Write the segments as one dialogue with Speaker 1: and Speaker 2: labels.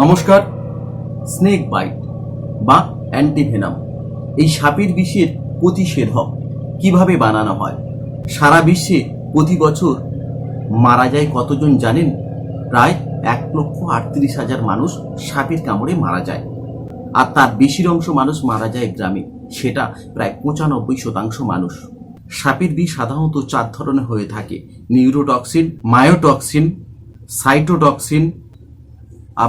Speaker 1: নমস্কার, snake bite বা antivenom. এই সাপের বিষের প্রতিষেধক কীভাবে বানানো হয়? সারা বিশ্বে প্রতি বছর মারা যায় কতজন জানেন? প্রায় এক লক্ষ আটত্রিশ হাজার মানুষ সাপের কামড়ে মারা যায়। আর তার বেশির অংশ মানুষ মারা যায় গ্রামে, সেটা প্রায় পঁচানব্বই শতাংশ মানুষ। সাপের বিষ সাধারণত চার ধরনের হয়ে থাকে, নিউরোটক্সিন, মায়োটক্সিন, সাইটোটক্সিন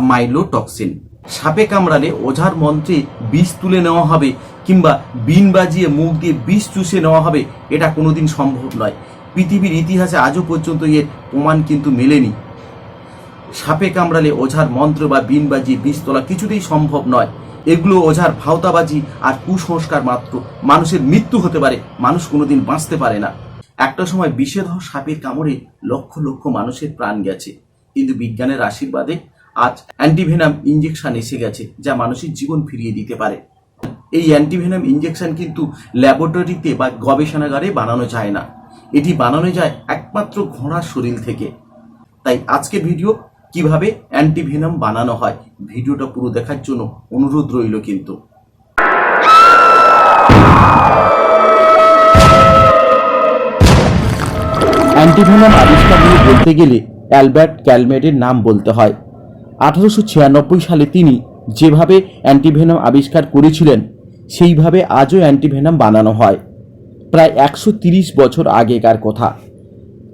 Speaker 1: মাইলোটক্সিন সাপে কামড়ালে ওঝার মন্ত্রে বিষ তুলে নেওয়া হবে কিংবা বিন বাজিয়ে মুখ দিয়ে বিষ চুষে নেওয়া হবে, এটা কোনোদিন সম্ভব নয়। পৃথিবীর ইতিহাসে আজও পর্যন্ত এর প্রমাণ কিন্তু মেলেনি। সাপে কামড়ালে ওঝার মন্ত্র বা বিন বাজিয়ে বিষ তোলা কিছুতেই সম্ভব নয়। এগুলো ওঝার ভাওতাবাজি আর কুসংস্কার মাত্র। মানুষের মৃত্যু হতে পারে, মানুষ কোনোদিন বাঁচতে পারে না। একটা সময় বিষেধ সাপের কামড়ে লক্ষ লক্ষ মানুষের প্রাণ গেছে। কিন্তু বিজ্ঞানের আশীর্বাদে আজ অ্যান্টিভেনাম ইঞ্জেকশন এসে গেছে, যা মানুষের জীবন ফিরিয়ে দিতে পারে। এই অ্যান্টিভেনাম ইঞ্জেকশন কিন্তু ল্যাবরেটরিতে বা গবেষণাগারে বানানো যায় না। এটি বানানো যায় একমাত্র ঘোড়ার শরীর থেকে। তাই আজকে ভিডিও, কীভাবে অ্যান্টিভেনাম বানানো হয়, ভিডিওটা পুরো দেখার জন্য অনুরোধ রইল কিন্তু।
Speaker 2: অ্যান্টিভেনাম আবিষ্কার নিয়ে বলতে গেলে অ্যালবার্ট ক্যালমেটের নাম বলতে হয়। আঠারোশো ছিয়ানব্বই সালে তিনি যেভাবে অ্যান্টিভেনাম আবিষ্কার করেছিলেন, সেইভাবে আজও অ্যান্টিভেনাম বানানো হয়। প্রায় একশো বছর আগেকার কথা।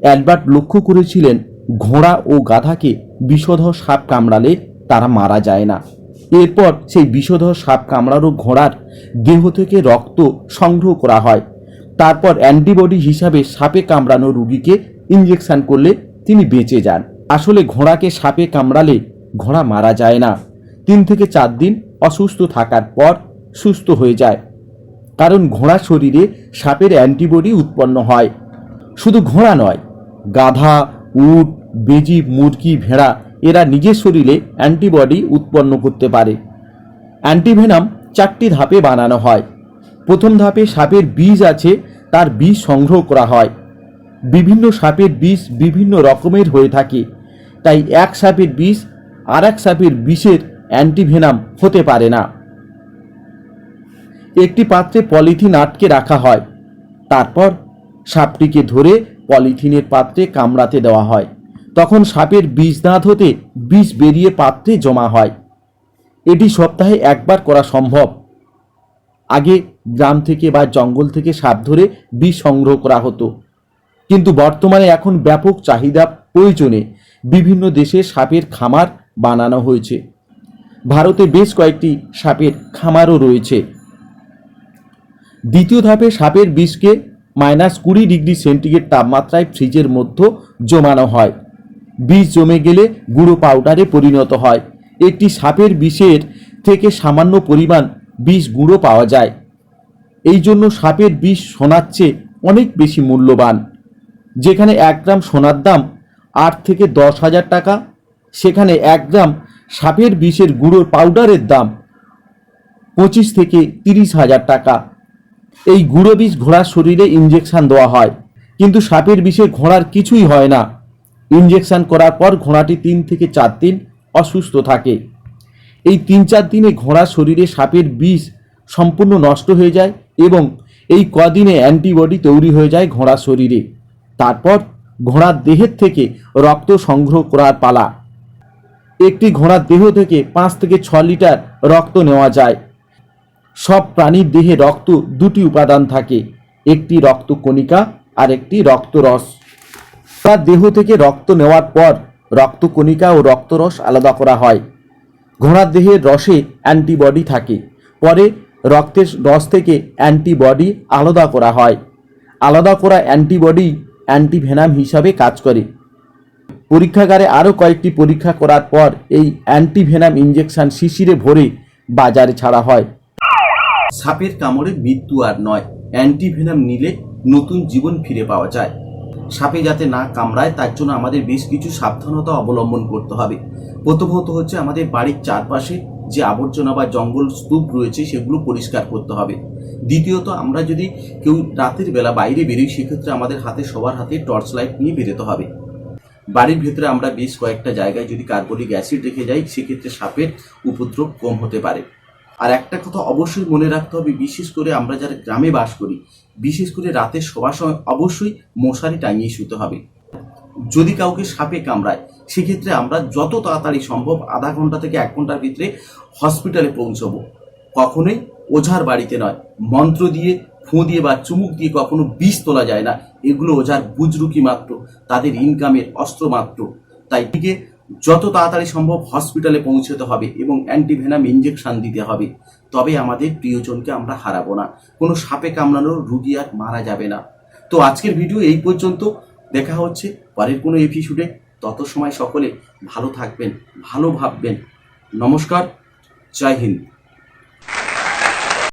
Speaker 2: অ্যালবার্ট লক্ষ্য করেছিলেন, ঘোড়া ও গাধাকে বিষধর সাপ কামড়ালে তারা মারা যায় না। এরপর সেই বিষধর সাপ কামড়ানো ঘোড়ার দেহ থেকে রক্ত সংগ্রহ করা হয়। তারপর অ্যান্টিবডি হিসাবে সাপে কামড়ানো রুগীকে ইঞ্জেকশন করলে তিনি বেঁচে যান। আসলে ঘোড়াকে সাপে কামড়ালে ঘোড়া মারা যায় না। তিন থেকে চার দিন অসুস্থ থাকার পর সুস্থ হয়ে যায়। কারণ ঘোড়ার শরীরে সাপের অ্যান্টিবডি উৎপন্ন হয়। শুধু ঘোড়া নয়, গাধা, উট, বেজি, মুরগি, ভেড়া, এরা নিজের শরীরে অ্যান্টিবডি উৎপন্ন করতে পারে। অ্যান্টিভেনাম চারটি ধাপে বানানো হয়। প্রথম ধাপে সাপের বীজ আছে, তার বীজ সংগ্রহ করা হয়। বিভিন্ন সাপের বিষ বিভিন্ন রকমের হয়ে থাকে। তাই এক সাপের বিষ আর এক সাপের বিষের অ্যান্টিভেনাম হতে পারে না। একটি পাত্রে পলিথিন আটকে রাখা হয়। তারপর সাপটিকে ধরে পলিথিনের পাত্রে কামড়াতে দেওয়া হয়। তখন সাপের বিষ দাঁত হতে বিষ বেরিয়ে পাত্রে জমা হয়। এটি সপ্তাহে একবার করা সম্ভব। আগে গ্রাম থেকে বা জঙ্গল থেকে সাপ ধরে বিষ সংগ্রহ করা হতো। কিন্তু বর্তমানে এখন ব্যাপক চাহিদা প্রয়োজনে। বিভিন্ন দেশে সাপের খামার বানানো হয়েছে। ভারতে বেশ কয়েকটি সাপের খামারও রয়েছে। দ্বিতীয় ধাপে সাপের বিষকে মাইনাস কুড়ি ডিগ্রি সেন্টিগ্রেড তাপমাত্রায় ফ্রিজের মধ্যে জমানো হয়। বিষ জমে গেলে গুঁড়ো পাউডারে পরিণত হয়। একটি সাপের বিষের থেকে সামান্য পরিমাণ বিষ গুঁড়ো পাওয়া যায়। এই জন্য সাপের বিষ সোনার চেয়ে অনেক বেশি মূল্যবান। যেখানে এক গ্রাম সোনার দাম আট থেকে দশ হাজার টাকা সেখানে এক গ্রাম সাপের বিষের গুঁড়োর পাউডারের দাম পঁচিশ থেকে তিরিশ হাজার টাকা। এই গুঁড়ো বিষ ঘোড়ার শরীরে ইঞ্জেকশন দেওয়া হয়, কিন্তু সাপের বিষে ঘোড়ার কিছুই হয় না। ইঞ্জেকশন করার পর ঘোড়াটি তিন থেকে চার দিন অসুস্থ থাকে। এই তিন চার দিনে ঘোড়ার শরীরে সাপের বিষ সম্পূর্ণ নষ্ট হয়ে যায় এবং এই কদিনে অ্যান্টিবডি তৈরি হয়ে যায় ঘোড়ার শরীরে। তারপর ঘোড়ার দেহের থেকে রক্ত সংগ্রহ করার পালা। একটি ঘোড়ার দেহ থেকে পাঁচ থেকে ছ লিটার রক্ত নেওয়া যায়। সব প্রাণীর দেহে রক্ত দুটি উপাদান থাকে, একটি রক্ত কণিকা আর একটি রক্তরস তার দেহ থেকে রক্ত নেওয়ার পর রক্তকণিকা ও রক্তরস আলাদা করা হয়। ঘোড়ার দেহের রসে অ্যান্টিবডি থাকে, পরে রক্তের রস থেকে অ্যান্টিবডি আলাদা করা হয়। আলাদা করা অ্যান্টিবডি অ্যান্টিভেনাম হিসাবে কাজ করে। পরীক্ষাগারে আরও কয়েকটি পরীক্ষা করার পর এই অ্যান্টিভেনাম ইঞ্জেকশন শিশিরে ভরে বাজারে ছাড়া হয়।
Speaker 1: সাপের কামড়ে মৃত্যু আর নয়, অ্যান্টিভেনাম নিলে নতুন জীবন ফিরে পাওয়া যায়। সাপে যাতে না কামড়ায়, তার জন্য আমাদের বেশ কিছু সাবধানতা অবলম্বন করতে হবে। প্রথমত হচ্ছে আমাদের বাড়ির চারপাশে যে আবর্জনা বা জঙ্গল স্তূপ রয়েছে, সেগুলো পরিষ্কার করতে হবে। দ্বিতীয়ত, আমরা যদি কেউ রাতের বেলা বাইরে বেরোই, সেক্ষেত্রে আমাদের হাতে, সবার হাতে টর্চ লাইট নিয়ে বেরোতে হবে। বাড়ির ভেতরে আমরা বেশ কয়েকটা জায়গায় যদি কার্বলিক অ্যাসিড রেখে যাই, সেক্ষেত্রে সাপের উপদ্রব কম হতে পারে। আর একটা কথা অবশ্যই মনে রাখতে হবে, বিশেষ করে আমরা যারা গ্রামে বাস করি, বিশেষ করে রাতে শোবার সময় অবশ্যই মশারি টাঙিয়ে শুতে হবে। যদি কাউকে সাপে কামড়ায়, সেক্ষেত্রে আমরা যত তাড়াতাড়ি সম্ভব আধা ঘণ্টা থেকে এক ঘণ্টার ভিতরে হসপিটালে পৌঁছবো। কখনোই ওঝার বাড়িতে নয়, মন্ত্র দিয়ে ফোঁ দিয়ে বা চুমুক দিয়ে কখনো বিষ তোলা যায় না। এগুলো ওঝার বুজরুকি মাত্র, তাদের ইনকামের অস্ত্র মাত্র। তাই দিকে যত তাড়াতাড়ি সম্ভব হসপিটালে পৌঁছতে হবে এবং অ্যান্টিভেনাম ইঞ্জেকশন দিতে হবে। তবে আমাদের প্রিয়জনকে আমরা হারাবো না। কোনো সাপে কামড়ানোর রুগী আর মারা যাবে না। তো আজকের ভিডিও এই পর্যন্ত। দেখা হচ্ছে পরের কোনো এপিসোডে তত সময় সকলে ভালো থাকবেন, ভালো ভাববেন। নমস্কার, জয় হিন্দ।